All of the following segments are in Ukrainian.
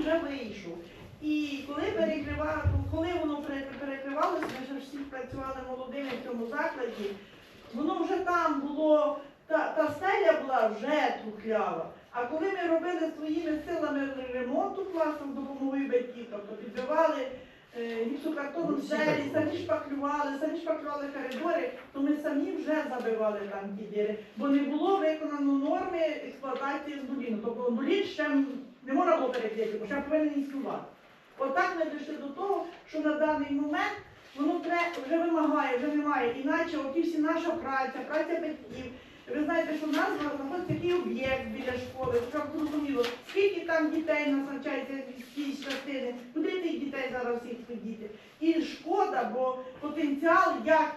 вже вийшов. І коли перекривав, коли воно перекривалося, ми ж всі працювали молодими в цьому закладі, воно вже там було, та, та стеля була вже трухлява. А коли ми робили своїми силами ремонту класу з допомогою батьків, тобто підбивали е, гіпсокартоном Ну, всі самі шпаклювали, самі шпаклювали коридори, то ми самі вже забивали там ті діри, бо не було виконано норми експлуатації з буліну. Тобто булін ще м- не можна було перекрити, бо ще повинен існувати. Отак ми дійшли до того, що на даний момент воно вже вимагає, вже немає. Іначе оті всі наша праця, праця батьків. Ви знаєте, що в нас знаходиться такий об'єкт біля школи, щоб зрозуміло, скільки там дітей нас навчається в цій частини, куди тих дітей зараз всіх подіти. І шкода, бо потенціал як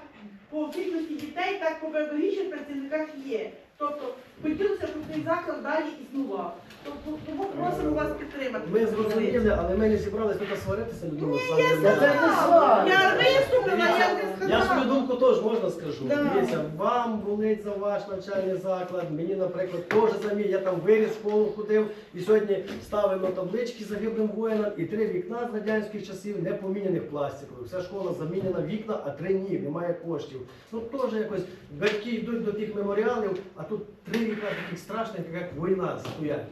по кількості дітей, так по педагогічних працівниках є. Тобто хотілося, щоб цей заклад далі існував. Тобто, тому просимо вас підтримати. Ми зрозуміли, але ми не зібралися тут сваритися, Людмила Олександрівна. Я сказала, я виступила, я не Я свою думку теж можна скажу. Да. Дивіться, вам болить за ваш навчальний заклад, мені, наприклад, теж за мій. Я там виріс, в школу ходив, і сьогодні ставимо таблички загиблим воїнам і три вікна з радянських часів не поміняних пластикових. Вся школа замінена вікна, а три ні, немає коштів. Ну теж якось батьки йдуть до тих меморіалів, а тут три вікна таких страшних, як війна стоять.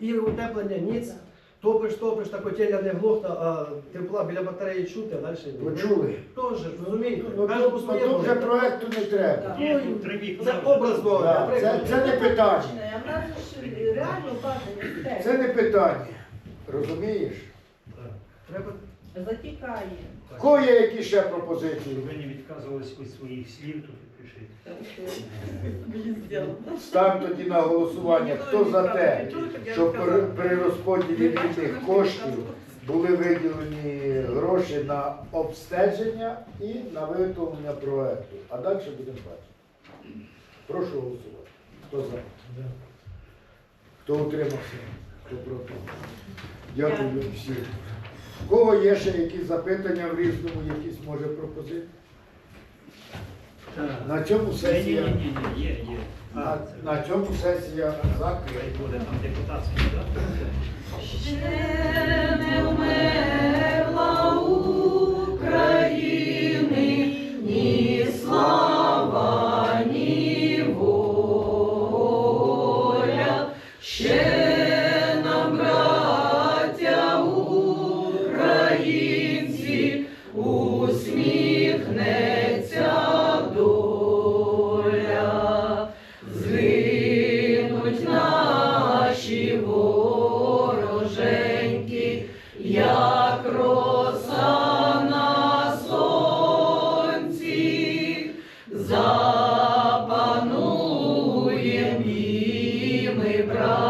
І утеплення ніц. Топиш, топиш, та котельня не глохта, а тепла біля батареї чути, а далі. Почули? Теж, розумієте? Ну, тут, вже проекту не треба. Тут. Це образно. Це, це не питання. А в нас ж реально Це не питання. Розумієш? Так. Треба затікає. Кого є які ще пропозиції? Ви не відказувались від своїх слів, то підпишіть. Став тоді на голосування. Хто за те, щоб при, при розподілі вільних коштів були виділені гроші на обстеження і на виготовлення проекту. А далі будемо бачити. Прошу голосувати. Хто за? Хто утримався? Хто проти? Дякую всім. В кого є ще якісь запитання в різному, якісь може пропозиції? На цьому ні, сесія. ні, ні, є, є. На, на цьому сесія закрита. буде там депутатський, так? 여여